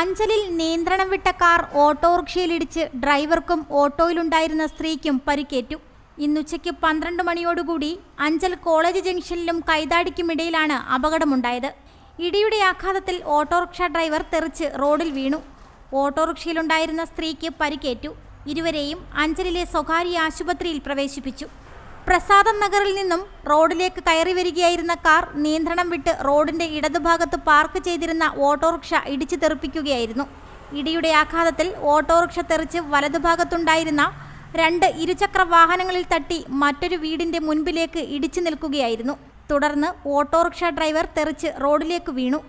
അഞ്ചലിൽ നിയന്ത്രണം വിട്ട കാർ ഓട്ടോറിക്ഷയിലിടിച്ച് ഡ്രൈവർക്കും ഓട്ടോയിലുണ്ടായിരുന്ന സ്ത്രീക്കും പരിക്കേറ്റു. ഇന്നുച്ചയ്ക്ക് പന്ത്രണ്ട് മണിയോടുകൂടി അഞ്ചൽ കോളേജ് ജംഗ്ഷനിലും കൈതാടിക്കുമിടയിലാണ് അപകടമുണ്ടായത്. ഇടിയുടെ ആഘാതത്തിൽ ഓട്ടോറിക്ഷ ഡ്രൈവർ തെറിച്ച് റോഡിൽ വീണു. ഓട്ടോറിക്ഷയിലുണ്ടായിരുന്ന സ്ത്രീക്ക് പരിക്കേറ്റു. ഇരുവരെയും അഞ്ചലിലെ സ്വകാര്യ ആശുപത്രിയിൽ പ്രവേശിപ്പിച്ചു. പ്രസാദം നഗറിൽ നിന്നും റോഡിലേക്ക് കയറി വരികയായിരുന്ന കാർ നിയന്ത്രണം വിട്ട് റോഡിന്റെ ഇടതുഭാഗത്ത് പാർക്ക് ചെയ്തിരുന്ന ഓട്ടോറിക്ഷ ഇടിച്ചു തെറിപ്പിക്കുകയായിരുന്നു. ഇടിയുടെ ആഘാതത്തിൽ ഓട്ടോറിക്ഷ തെറിച്ച് വലതുഭാഗത്തുണ്ടായിരുന്ന രണ്ട് ഇരുചക്ര വാഹനങ്ങളിൽ തട്ടി മറ്റൊരു വീടിന്റെ മുൻപിലേക്ക് ഇടിച്ചു നിൽക്കുകയായിരുന്നു. തുടർന്ന് ഓട്ടോറിക്ഷ ഡ്രൈവർ തെറിച്ച് റോഡിലേക്ക് വീണു.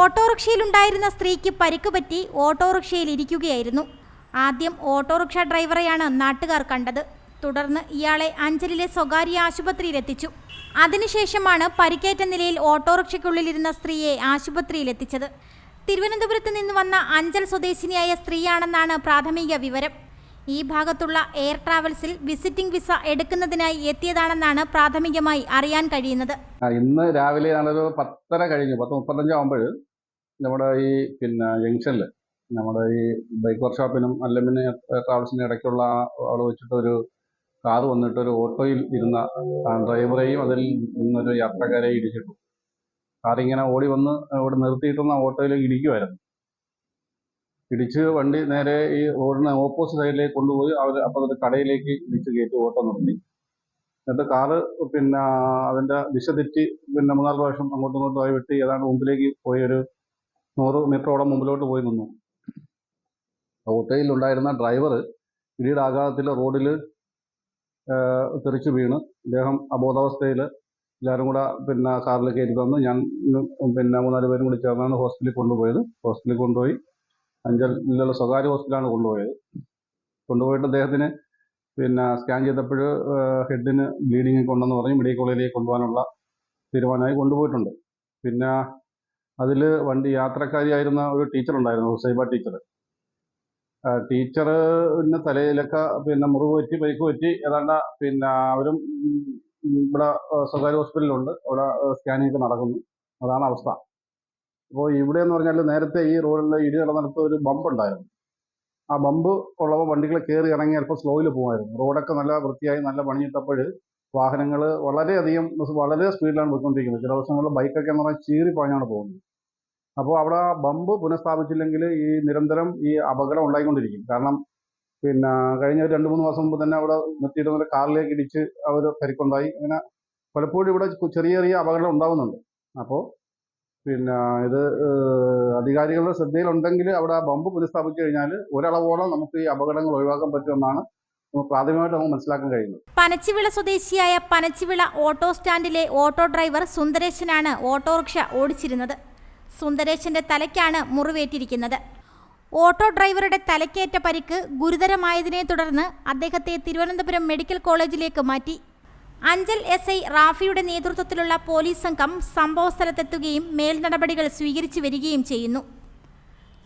ഓട്ടോറിക്ഷയിലുണ്ടായിരുന്ന സ്ത്രീക്ക് പരിക്ക് പറ്റി ഓട്ടോറിക്ഷയിൽ ഇരിക്കുകയായിരുന്നു ആദ്യം ഓട്ടോറിക്ഷ ഡ്രൈവറെയാണ് നാട്ടുകാർ കണ്ടത്. തുടർന്ന് ഇയാളെ അഞ്ചലിലെ സ്വകാര്യ ആശുപത്രിയിലെത്തിച്ചു. അതിനുശേഷമാണ് പരിക്കേറ്റ നിലയിൽ ഓട്ടോറിക്ഷയ്ക്കുള്ളിലിരുന്ന സ്ത്രീയെ ആശുപത്രിയിലെത്തിച്ചത്. തിരുവനന്തപുരത്ത് നിന്ന് വന്ന അഞ്ചൽ സ്വദേശിനിയായ സ്ത്രീയാണെന്നാണ് പ്രാഥമിക വിവരം. ഈ ഭാഗത്തുള്ള എയർ ട്രാവൽസിൽ വിസിറ്റിംഗ് വിസ എടുക്കുന്നതിനായി എത്തിയതാണെന്നാണ് പ്രാഥമികമായി അറിയാൻ കഴിയുന്നത്. ഇന്ന് രാവിലെ ഞാനൊരു പത്തര കഴിഞ്ഞു പത്ത് മുപ്പത്തഞ്ചാകുമ്പോൾ നമ്മുടെ ഈ പിന്നെ ജംഗ്ഷനിൽ നമ്മുടെ ഈ ബൈക്ക് വർക്ക്ഷോപ്പിനും അല്ലമിന് ട്രാവൽസിനും ഇടയ്ക്കുള്ള ആൾ വെച്ചിട്ട് ഒരു കാറ് വന്നിട്ട് ഒരു ഓട്ടോയിൽ ഇരുന്ന ഡ്രൈവറെയും അതിൽ നിന്നൊരു യാത്രക്കാരെയും ഇടിച്ചിട്ടു. കാറിങ്ങനെ ഓടി വന്ന് ഇവിടെ നിർത്തിയിട്ടുന്ന ഓട്ടോയിൽ ഇടിക്കുമായിരുന്നു ഇടിച്ച് വണ്ടി നേരെ ഈ റോഡിന് ഓപ്പോസിറ്റ് സൈഡിലേക്ക് കൊണ്ടുപോയി അവർ അപ്പോൾ ഒരു കടയിലേക്ക് ഇടിച്ച് കയറ്റി ഓട്ടോ നിർത്തി. എന്നിട്ട് കാറ് പിന്നെ അതിന്റെ ദിശ തെറ്റി പിന്നെ മൂന്നാൽ പ്രാവശ്യം അങ്ങോട്ടും ഇങ്ങോട്ടും ആയി വെട്ടി ഏതാണ്ട് മുമ്പിലേക്ക് പോയി ഒരു നൂറ് മീറ്ററോളം മുമ്പിലോട്ട് പോയി നിന്നു. ഓട്ടോയിൽ ഉണ്ടായിരുന്ന ഡ്രൈവർ ഇടിയുടെ ആഘാതത്തിൽ റോഡിൽ തെറിച്ചു വീണ്. അദ്ദേഹം അബോധാവസ്ഥയിൽ എല്ലാവരും കൂടെ പിന്നെ കാറിൽ കയറ്റി തന്ന്. ഞാൻ പിന്നെ മൂന്നാൽ പേരും കൂടി ചേർന്നാണ് ഹോസ്പിറ്റലിൽ കൊണ്ടുപോയത്. ഹോസ്പിറ്റലിൽ കൊണ്ടുപോയി അഞ്ചലിലുള്ള സ്വകാര്യ ഹോസ്പിറ്റലാണ് കൊണ്ടുപോയത്. കൊണ്ടുപോയിട്ട് അദ്ദേഹത്തിന് പിന്നെ സ്കാൻ ചെയ്തപ്പോൾ ഹെഡിന് ബ്ലീഡിങ് കൊണ്ടെന്ന് പറഞ്ഞ്. മെഡിക്കൽ കോളേജിലേക്ക് കൊണ്ടുപോകാനുള്ള തീരുമാനമായി കൊണ്ടുപോയിട്ടുണ്ട്. പിന്നെ അതിൽ വണ്ടി യാത്രക്കാരിയായിരുന്ന ഒരു ടീച്ചർ ഉണ്ടായിരുന്നു ഹുസൈബ ടീച്ചർ ടീച്ചറിന് തലയിലൊക്കെ പിന്നെ മുറിവ് പറ്റി പരിക്ക് പറ്റി ഏതാണ്ട് പിന്നെ അവരും ഇവിടെ സ്വകാര്യ ഹോസ്പിറ്റലിലുണ്ട്. അവിടെ സ്കാനിങ് ഒക്കെ നടക്കുന്നു. അതാണ് അവസ്ഥ. അപ്പോൾ ഇവിടെ എന്ന് പറഞ്ഞാൽ നേരത്തെ ഈ റോഡിൽ ഇടി നടന്നിടത്ത് ഒരു ബമ്പ് ഉണ്ടായിരുന്നു. ആ ബമ്പ് ഉള്ളപ്പോൾ വണ്ടികൾ കയറി ഇറങ്ങി അല്പം സ്ലോയിൽ പോകുമായിരുന്നു റോഡൊക്കെ നല്ല വൃത്തിയായി നല്ല പണിയിട്ടപ്പോൾ വാഹനങ്ങൾ വളരെയധികം വളരെ സ്പീഡിലാണ് പോയിക്കൊണ്ടിരിക്കുന്നത്. ചില ദിവസങ്ങളിൽ ബൈക്കൊക്കെ എന്ന് പറഞ്ഞാൽ ചീറി പാഞ്ഞാണ് പോകുന്നത്. അപ്പോൾ അവിടെ ബമ്പ് പുനഃസ്ഥാപിച്ചില്ലെങ്കിൽ ഈ നിരന്തരം ഈ അപകടം ഉണ്ടായിക്കൊണ്ടിരിക്കും. കാരണം പിന്നെ കഴിഞ്ഞ രണ്ട് മൂന്ന് മാസം മുമ്പ് തന്നെ അവിടെ നിർത്തിയിരുന്ന കാറിലേക്ക് ഇടിച്ച് അവർ പരിക്കുണ്ടായി. അങ്ങനെ പലപ്പോഴും ഇവിടെ ചെറിയ ചെറിയ അപകടം ഉണ്ടാവുന്നുണ്ട്. അപ്പോൾ പിന്നെ ഇത് അധികാരികളുടെ ശ്രദ്ധയിലുണ്ടെങ്കിൽ അവിടെ ആ ബമ്പ് പുനഃസ്ഥാപിച്ചു കഴിഞ്ഞാൽ ഒരളവോളം നമുക്ക് ഈ അപകടങ്ങൾ ഒഴിവാക്കാൻ പറ്റുമെന്നാണ് പ്രാഥമികമായിട്ട് മനസ്സിലാക്കാൻ പനച്ചിവിള സ്വദേശിയായ പനച്ചിവിള ഓട്ടോ സ്റ്റാൻഡിലെ ഓട്ടോ ഡ്രൈവർ സുന്ദരേശനാണ് ഓട്ടോറിക്ഷ ഓടിച്ചിരുന്നത്. സുന്ദരേശന്റെ തലയ്ക്കാണ് മുറിവേറ്റിരിക്കുന്നത്. ഓട്ടോ ഡ്രൈവറുടെ തലക്കേറ്റ പരിക്ക് ഗുരുതരമായതിനെ തുടർന്ന് അദ്ദേഹത്തെ തിരുവനന്തപുരം മെഡിക്കൽ കോളേജിലേക്ക് മാറ്റി. അഞ്ചൽ എസ് ഐ റാഫിയുടെ നേതൃത്വത്തിലുള്ള പോലീസ് സംഘം സംഭവസ്ഥലത്തെത്തുകയും മേൽനടപടികൾ സ്വീകരിച്ചു വരികയും ചെയ്യുന്നു.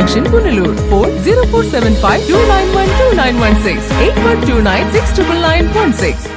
junction, Punalur. 40475 291 2916 8129 69916.